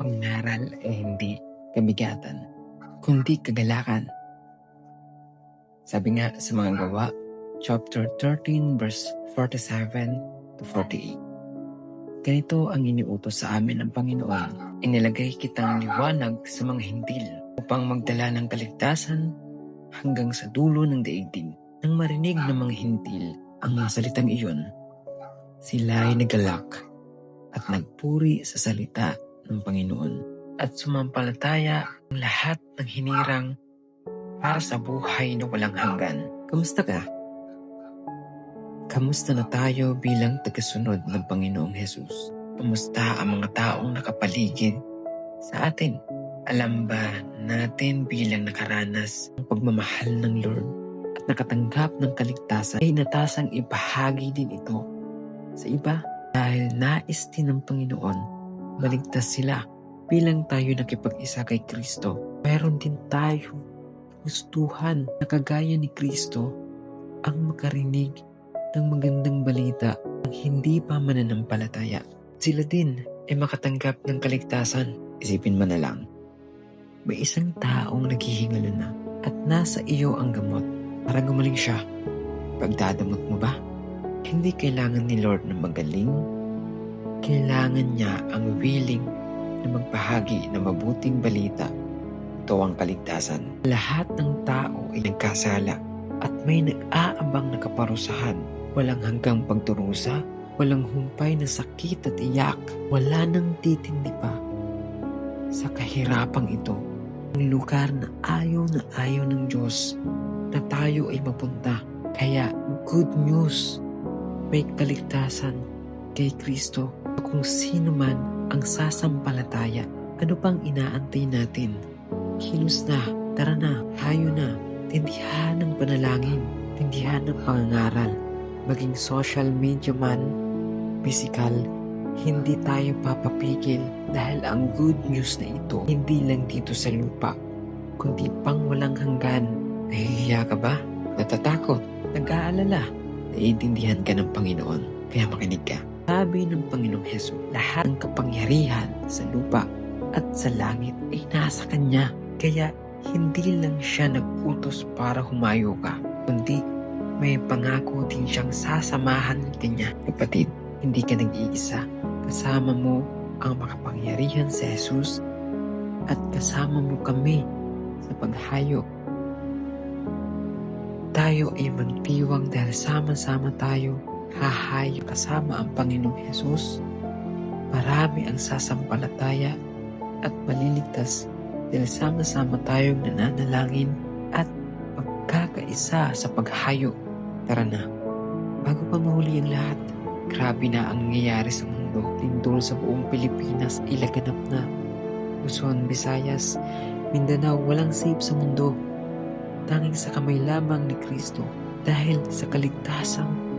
pangaral ay hindi kabigatan, kundi kagalakan. Sabi nga sa mga gawa, chapter 13 verse 47 to 48. Ganito ang iniutos sa amin ng Panginoon. Inilagay kitang liwanag sa mga hindil upang magdala ng kaligtasan hanggang sa dulo ng daigdig. Nang marinig ng mga hintil ang mga salitang iyon, sila ay nagalak at nagpuri sa salita ng Panginoon at sumampalataya ang lahat ng hinirang para sa buhay na walang hanggan. Kamusta ka? Kamusta na tayo bilang tagasunod ng Panginoong Hesus? Kamusta ang mga taong nakapaligid sa atin? Alam ba natin bilang nakaranas ng pagmamahal ng Lord at nakatanggap ng kaligtasan ay natasang ibahagi din ito sa iba dahil nais din ng Panginoon maligtas sila bilang tayo nakipag-isa kay Kristo. Meron din tayo gustuhan na kagaya ni Kristo ang makarinig ng magandang balita ng hindi pa mananampalataya. Sila din ay makatanggap ng kaligtasan. Isipin mo na lang, may isang taong naghihingalo na at nasa iyo ang gamot para gumaling siya. Pagdadamot mo ba? Hindi kailangan ni Lord na magaling. Kailangan niya ang willing na magbahagi ng mabuting balita. Ito ang kaligtasan. Lahat ng tao ay nagkasala at may nag-aabang na kaparusahan. Walang hanggang pagturusa, walang humpay na sakit at iyak, wala nang titindi pa. Sa kahirapang ito, ang lugar na ayaw na ayaw ng Diyos na tayo ay mapunta. Kaya good news, may kaligtasan kay Kristo kung sino man ang sasampalataya. Ano pang inaantay natin? Kilos na, tara na, hayo na, tindihan ng panalangin, tindihan ng pangangaral, maging social media man, physical, hindi tayo papapigil dahil ang good news na ito hindi lang dito sa lupa, kundi pang walang hanggan. Nahihiya ka ba? Natatakot? Nag-aalala? Naiintindihan ka ng Panginoon, kaya makinig ka. Sabi ng Panginoong Heso, lahat ng kapangyarihan sa lupa at sa langit ay nasa Kanya. Kaya hindi lang siya nag-utos para humayo ka, kundi may pangako din siyang sasamahan kanya. Kapatid, hindi ka nag-iisa. Kasama mo ang makapangyarihan sa Jesus at kasama mo kami sa paghayo. Tayo ay magdiwang dahil sama-sama tayo hahayo kasama ang Panginoong Jesus. Marami ang sasampalataya at maliligtas dahil sama-sama tayong nananalangin at magkakaisa sa paghayo. Tara na, bago pa mahuli ang lahat, grabe na ang nangyayari sa mundo. Lindol sa buong Pilipinas ay laganap na. Luzon, Visayas, Mindanao, walang safe sa mundo. Tanging sa kamay lamang ni Kristo dahil sa kaligtasang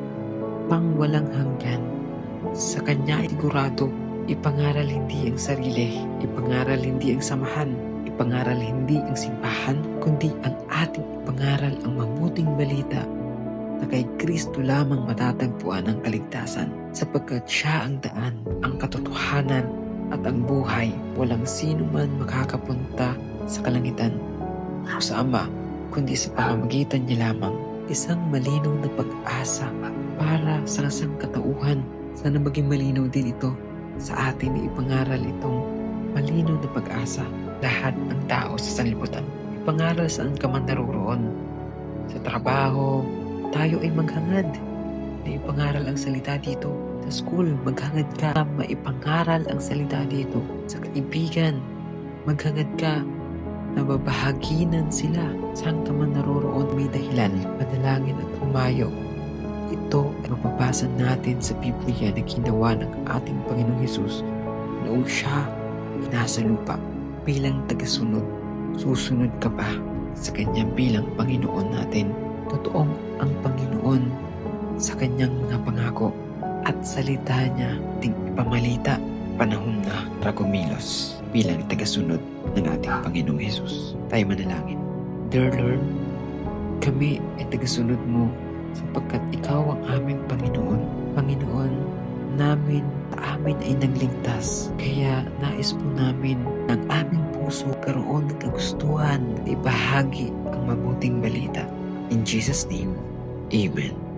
pang walang hanggan. Sa Kanya sigurado, ipangaral hindi ang sarili, ipangaral hindi ang samahan, ipangaral hindi ang simbahan, kundi ang ating ipangaral ang mabuting balita na kay Kristo lamang matatagpuan ang kaligtasan sapagkat siya ang daan, ang katotohanan at ang buhay. Walang sino man makakapunta sa kalangitan o sa Ama kundi sa pamamagitan niya lamang isang malinaw na pag-asa para sa sangkatauhan. Sana maging malinaw din ito sa atin na ipangaral itong malinaw na pag-asa. Lahat ng tao sa sanlibutan, ipangaral saan ka man naroroon. Sa trabaho, tayo ay maghangad na ipangaral ang salita dito. Sa school, maghangad ka maipangaral ang salita dito. Sa kaibigan, maghangad ka na babahaginan sila. Saan ka man naroroon may dahilan, madalangin at humayo. Ito ay mapapasa natin sa Biblia na ginawa ng ating Panginoong Hesus noong siya nasa lupa bilang tagasunod. Susunod ka ba sa Kanya bilang Panginoon natin? Totoong ang Panginoon sa Kanyang mga pangako at salita niya ting ipamalita panahon na para kumilos bilang tagasunod ng ating Panginoong Hesus. Tayo manalangin. Dear Lord, kami ay tagasunod mo sapagkat ikaw ang aming Panginoon. Panginoon, namin amin ay nagligtas. Kaya nais po namin ng aming puso karoon ng kagustuhan na ibahagi ang mabuting balita. In Jesus' name, Amen.